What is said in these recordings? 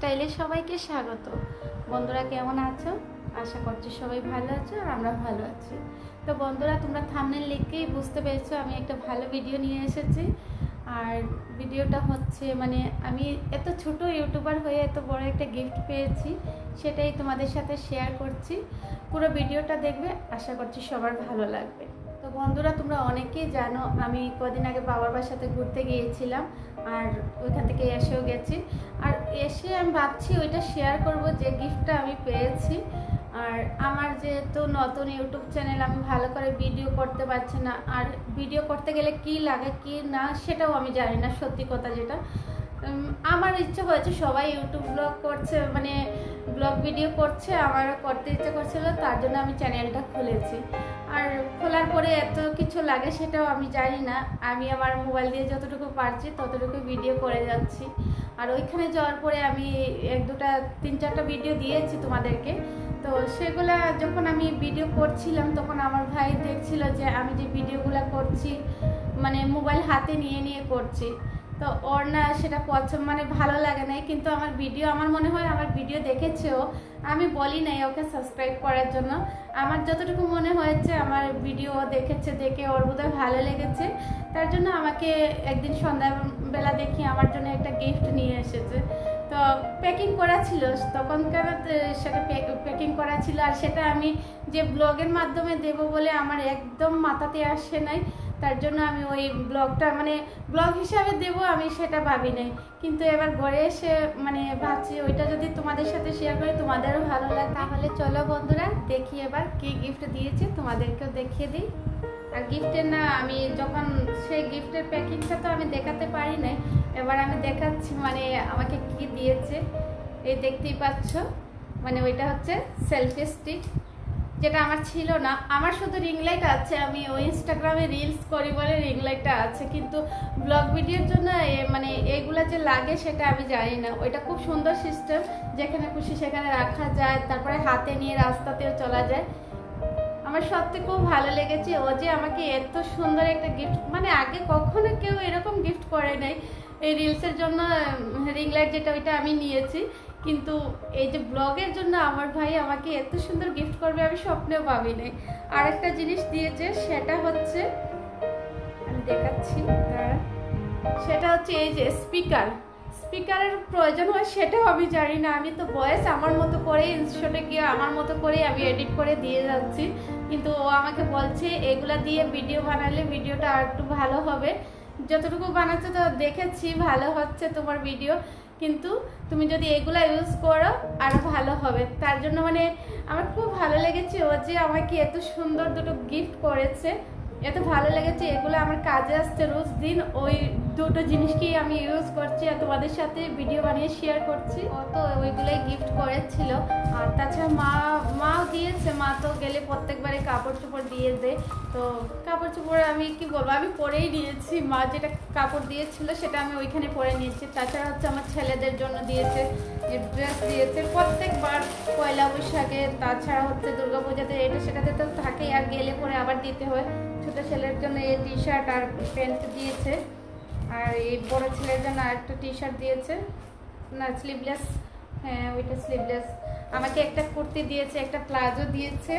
চ্যানেলে সবাইকে স্বাগত। বন্ধুরা কেমন আছো? আশা করছি সবাই ভালো আছো আর আমরা ভালো আছি। তো বন্ধুরা, তোমরা থামনেল লিখেই বুঝতে পেরেছ আমি একটা ভালো ভিডিও নিয়ে এসেছি। আর ভিডিওটা হচ্ছে মানে আমি এত ছোট ইউটিউবার হয়ে এত বড় একটা গিফট পেয়েছি, সেটাই তোমাদের সাথে শেয়ার করছি। পুরো ভিডিওটা দেখবে, আশা করছি সবার ভালো লাগবে। বন্ধুরা, তোমরা অনেকেই জানো, আমি কদিন আগে বাবার বাসাতে ঘুরতে গিয়েছিলাম আর ওইখান থেকে এসেও গেছি। আর এসে আমি ভাবছি ওইটা শেয়ার করব যে গিফটটা আমি পেয়েছি। আর আমার যেহেতু নতুন ইউটিউব চ্যানেল আমি ভালো করে ভিডিও করতে পারছি না। আর ভিডিও করতে গেলে কি লাগে, কি না, সেটাও আমি জানি না, সত্যি কথা যেটা। আমার ইচ্ছে হয়েছে সবাই ইউটিউব ব্লগ করছে মানে ব্লগ ভিডিও করছে আমার করতে ইচ্ছে করছিল, তার জন্য আমি চ্যানেলটা খুলেছি। আর খোলার পরে এত কিছু লাগে সেটাও আমি জানি না। আমি আমার মোবাইল দিয়ে যতটুকু পারছি, ততটুকু ভিডিও করে যাচ্ছি। আর ওইখানে যাওয়ার পরে আমি এক, দুটা, তিন, চারটা ভিডিও দিয়েছি তোমাদেরকে। তো সেগুলা যখন আমি ভিডিও করছিলাম, তখন আমার ভাই দেখছিল যে আমি যে ভিডিওগুলো করছি মানে মোবাইল হাতে নিয়ে নিয়ে করছি। তো ওর না সেটা পছন্দ মানে ভালো লাগে নাই, কিন্তু আমার ভিডিও আমার মনে হয় আমার ভিডিও দেখেছেও, আমি বলি নাই ওকে সাবস্ক্রাইব করার জন্য। আমার যতটুকু মনে হয়েছে, আমার ভিডিও দেখেছে, দেখে ওর বোধহয় ভালো লেগেছে। তার জন্য আমাকে একদিন সন্ধ্যাবেলা দেখি আমার জন্য একটা গিফট নিয়ে এসেছে। তো প্যাকিং করা ছিল, তখনকার সেটা প্যাকিং করা ছিল, আর সেটা আমি যে ব্লগের মাধ্যমে দেব বলে আমার একদম মাথাতে আসে নাই তার জন্য আমি ওই ব্লগটা মানে ব্লগ হিসাবে দেব, আমি সেটা ভাবি নাই কিন্তু এবার ঘরে এসে মানে ভাবছি ওইটা যদি তোমাদের সাথে শেয়ার করি, তোমাদেরও ভালো লাগে। তাহলে চলো বন্ধুরা, দেখি এবার কি গিফট দিয়েছে, তোমাদেরকেও দেখিয়ে দিই। আর গিফটের না, আমি যখন সেই গিফটের প্যাকিংটা তো আমি দেখাতে পারি নাই, এবার আমি দেখাচ্ছি মানে আমাকে কি দিয়েছে। এই দেখতেই পাচ্ছ মানে ওইটা হচ্ছে সেলফি স্টিক যেটা আমার ছিল না। আমার শুধু রিং লাইট আছে, আমি ওই ইনস্টাগ্রামে রিলস করি বলে রিং লাইটটা আছে। কিন্তু ব্লগ ভিডিওর জন্য মানে এইগুলা যে লাগে সেটা আমি জানি না। ওইটা খুব সুন্দর সিস্টেম যেখানে খুশি সেখানে রাখা যায়, তারপরে হাতে নিয়ে রাস্তাতেও চলা যায়। আমার সত্যি খুব ভালো লেগেছে। ও যে আমাকে এত সুন্দর একটা গিফট মানে আগে কখনো কেউ এরকম গিফট করে নাই। এই রিলসের জন্য রিং লাইট যেটা, ওইটা আমি নিয়েছি। কিন্তু এই যে ব্লগের জন্য আমার ভাই আমাকে এত সুন্দর গিফট করবে, আমি স্বপ্নেও ভাবি নাই আরেকটা জিনিস দিয়েছে, সেটা হচ্ছে, আমি দেখাচ্ছি সেটা হচ্ছে এই যে স্পিকার স্পিকারের প্রয়োজন হয় সেটাও আমি জানি না। আমি তো ভয়েস আমার মতো করে ইনস্টলে গিয়ে আমার মতো করে আমি এডিট করে দিয়ে যাচ্ছি। কিন্তু ও আমাকে বলছে, এগুলা দিয়ে ভিডিও বানালে ভিডিওটা আর একটু ভালো হবে। যতটুকু বানাচ্ছে তো দেখেছি, ভালো হচ্ছে তোমার ভিডিও কিন্তু তুমি যদি এগুলো ইউজ করো, আরও ভালো হবে। তার জন্য মানে আমার খুব ভালো লেগেছে ও যে আমাকে এত সুন্দর দুটো গিফট করেছে। এত ভালো লেগেছে, এগুলো আমার কাজে আসছে রোজ দিন। ওই দুটো জিনিসকেই আমি ইউজ করছি আর তোমাদের সাথে ভিডিও বানিয়ে শেয়ার করছি। ও তো ওইগুলোই গিফট করেছিল। আর তাছাড়া মা মাও দিয়েছে মা তো গেলে প্রত্যেকবারে কাপড় চোপড় দিয়ে দেয় তো কাপড় চোপড় আমি কি বলব, আমি পরেই নিয়েছি। মা যেটা কাপড় দিয়েছিল সেটা আমি ওইখানে পরে নিয়েছি। তাছাড়া হচ্ছে আমার ছেলেদের জন্য দিয়েছে, যে ড্রেস দিয়েছে। প্রত্যেকবার পয়লা বৈশাখে, তাছাড়া হচ্ছে দুর্গাপূজাতে এটা সেটাতে তো থাকেই, আর গেলে পরে আবার দিতে হয়। ছোট ছেলের জন্য এই টি শার্ট আর প্যান্ট দিয়েছে। আর এই বড় ছেলের জন্য আরেকটা টি শার্ট দিয়েছে। না স্লিভলেস হ্যাঁ ওইটা স্লিভলেস আমাকে একটা কুর্তি দিয়েছে, একটা প্লাজো দিয়েছে,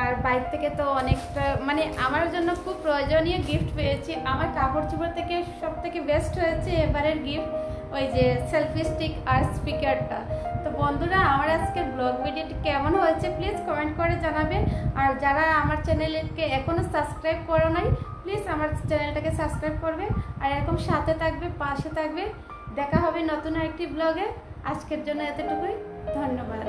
আর বাইর থেকে তো অনেকটা মানে আমার জন্য খুব প্রয়োজনীয় গিফট পেয়েছি। আমার কাপড় চোপড় থেকে সব থেকে বেস্ট হয়েছে এবারের গিফট ওই যে সেলফি স্টিক আর স্পিকারটা তো বন্ধুরা, আমার আজকে ব্লগ ভিডিওটি কেমন হয়েছে প্লিজ কমেন্ট করে জানাবে। আর যারা আমার চ্যানেলকে এখনও সাবস্ক্রাইব করো নাই প্লিজ আমার চ্যানেলটাকে সাবস্ক্রাইব করবে। আর এরকম সাথে থাকবে, পাশে থাকবে। দেখা হবে নতুন আরেকটি ব্লগে আজকের জন্য এতটুকুই। ধন্যবাদ।